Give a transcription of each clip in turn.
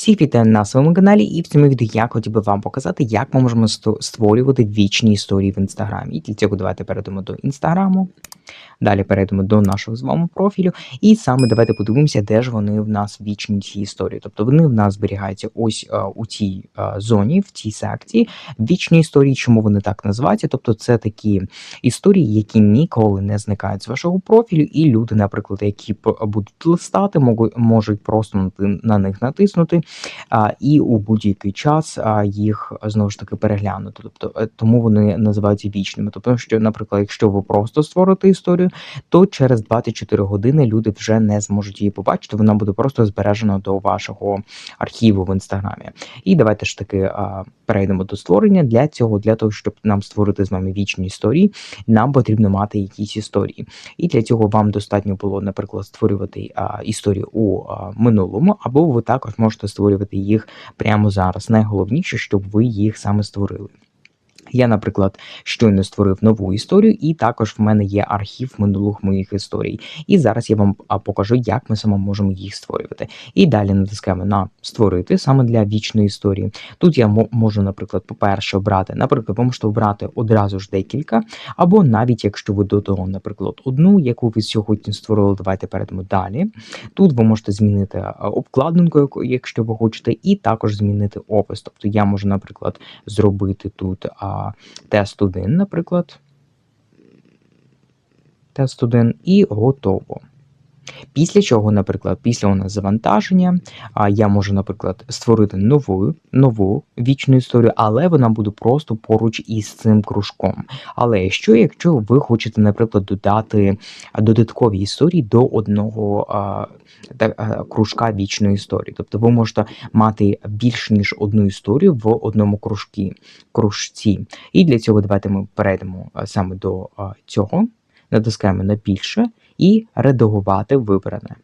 Всіх вітаю на своєму каналі, і в цьому відео я хотів би вам показати, як ми можемо створювати вічні історії в інстаграмі. І для цього давайте перейдемо до інстаграму. Далі перейдемо до нашого з вами профілю, і саме давайте подивимося, де ж вони в нас вічні ці історії. Тобто вони в нас зберігаються ось е, у цій е, зоні, в цій секції. Вічні історії, чому вони так називаються? Тобто, це такі історії, які ніколи не зникають з вашого профілю, і люди, наприклад, які будуть листати, можуть, просто на них натиснути а, і у будь-який час їх знову ж таки переглянути. Тобто е, тому вони називаються вічними. Тобто, що, наприклад, якщо ви просто створите історію, то через 24 години люди вже не зможуть її побачити. Вона буде просто збережена до вашого архіву в інстаграмі. І давайте ж таки перейдемо до створення. Для цього, для того, щоб нам створити з вами вічні історії, нам потрібно мати якісь історії. І для цього вам достатньо було, наприклад, створювати історію у минулому, або ви також можете створювати їх прямо зараз. Найголовніше, щоб ви їх саме створили. Я, наприклад, щойно створив нову історію, і також в мене є архів минулих моїх історій. І зараз я вам покажу, як ми саме можемо їх створювати. І далі натискаємо на створити саме для вічної історії. Тут я можу, наприклад, по-перше, обрати. Наприклад, ви можете обрати одразу ж декілька, або навіть якщо ви додали, наприклад, одну, яку ви сьогодні створили, давайте перейдемо далі. Тут ви можете змінити обкладинку, якщо ви хочете, і також змінити опис. Тобто я можу, наприклад, зробити тут тест 1, наприклад. Тест 1 і готово. Після чого, наприклад, після у нас завантаження, я можу, наприклад, створити нову нову вічну історію, але вона буде просто поруч із цим кружком. Але що, якщо ви хочете, наприклад, додати додаткові історії до одного а, та, а, кружка вічної історії? Тобто ви можете мати більш ніж одну історію в одному кружці, кружці. І для цього давайте ми перейдемо саме до цього, натискаємо на більше і редагувати вибране.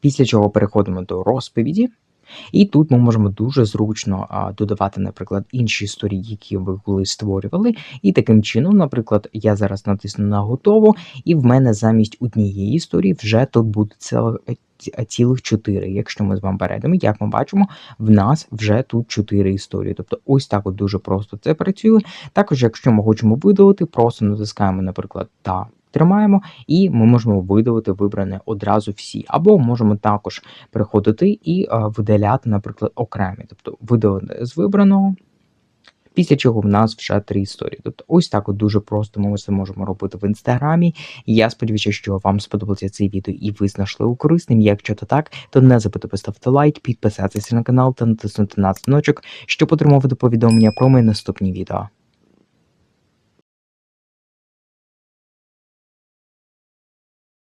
Після чого переходимо до розповіді. І тут ми можемо дуже зручно а, додавати, наприклад, інші історії, які ви коли створювали. І таким чином, наприклад, я зараз натисну на готово, і в мене замість однієї історії вже тут буде ціла, 0,4. Е, якщо ми з вами перейдемо, як ми бачимо, в нас вже тут 4 історії. Тобто, ось так от дуже просто це працює. Також, якщо ми хочемо видалити, просто натискаємо, наприклад, та. Тримаємо, і ми можемо видалити вибране одразу всі, або можемо також приходити і е, видаляти, наприклад, окремі, тобто видалити з вибраного. Після чого в нас вже три історії. Тобто, ось так от дуже просто ми це можемо робити в інстаграмі. Я сподіваюся, що вам сподобалося це відео і ви знайшли його корисним. Якщо то так, то не забудьте поставити лайк, підписатися на канал та натиснути на дзвіночок, щоб отримувати повідомлення про мої наступні відео.